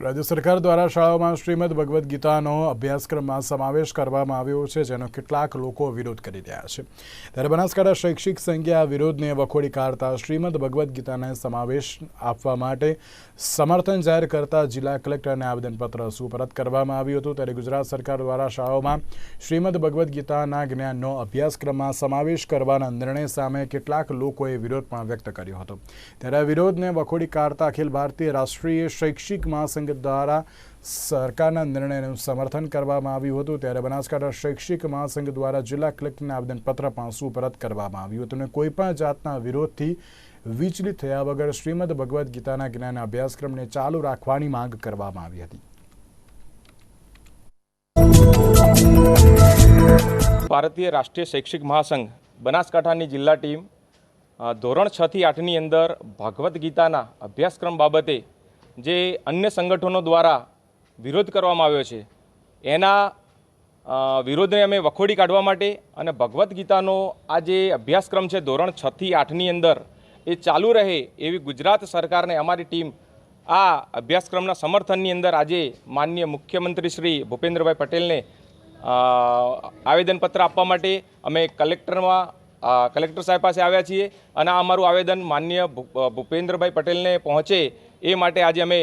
રાજ્ય સરકાર દ્વારા શાળાઓમાં શ્રીમદ ભગવદ્ ગીતાનો અભ્યાસક્રમમાં સમાવેશ કરવામાં આવ્યો છે, જેનો કેટલાક લોકો વિરોધ કરી રહ્યા છે. ત્યારે બનાસકાંઠા શૈક્ષિક સંઘે આ વિરોધને વખોડી કાઢતા શ્રીમદ ભગવદ્ ગીતાને સમાવેશ આપવા માટે સમર્થન જાહેર કરતા જિલ્લા કલેક્ટરને આવેદનપત્ર સુપરત કરવામાં આવ્યું હતું. ત્યારે ગુજરાત સરકાર દ્વારા શાળાઓમાં શ્રીમદ ભગવદ્ ગીતાના જ્ઞાનનો અભ્યાસક્રમમાં સમાવેશ કરવાના નિર્ણય સામે કેટલાક લોકોએ વિરોધ પણ વ્યક્ત કર્યો હતો. ત્યારે આ વિરોધને વખોડી કાઢતા અખિલ ભારતીય રાષ્ટ્રીય શૈક્ષિક મહાસંઘ દ્વારા સરકારના નિર્ણયનું સમર્થન કરવામાં આવ્યું હતું. ત્યારે બનાસકાંઠા શૈક્ષિક મહાસંઘ દ્વારા જિલ્લા કલેક્ટરને આવેદનપત્ર પણ સુપરત કરવામાં આવ્યું હતું અને કોઈપણ જાતના વિરોધથી વિચલિત થયા વગર શ્રીમદ ભગવદ્ ગીતાના જ્ઞાન અભ્યાસક્રમને ચાલુ રાખવાની માંગ કરવામાં આવી હતી. ભારતીય રાષ્ટ્રીય શૈક્ષિક મહાસંઘ બનાસકાંઠાની જિલ્લા ટીમ ધોરણ છ થી આઠની અંદર ભગવદ્ ગીતાના અભ્યાસક્રમ બાબતે જે અન્ય સંગઠનો દ્વારા વિરોધ કરવામાં આવ્યો છે, એના વિરોધને અમે વખોડી કાઢવા માટે અને ભગવદ્ ગીતાનો આ જે અભ્યાસક્રમ છે, ધોરણ છથી આઠની અંદર, એ ચાલુ રહે એવી ગુજરાત સરકારને અમારી ટીમ આ અભ્યાસક્રમના સમર્થનની અંદર આજે માનનીય મુખ્યમંત્રી શ્રી ભૂપેન્દ્રભાઈ પટેલને આવેદનપત્ર આપવા માટે અમે કલેક્ટરમાં કલેક્ટર સાહેબ પાસે આવ્યા છીએ અને આ અમારું આવેદન માનનીય ભૂપેન્દ્રભાઈ પટેલને પહોંચે એ માટે આજે અમે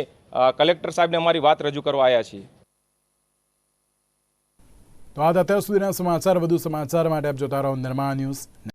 કલેક્ટર સાહેબને અમારી વાત રજૂ કરવા આવ્યા છીએ. તો આ અત્યાર સુધીના સમાચાર. વધુ સમાચાર માટે આપ જોતા રહો નિર્માણ ન્યૂઝ.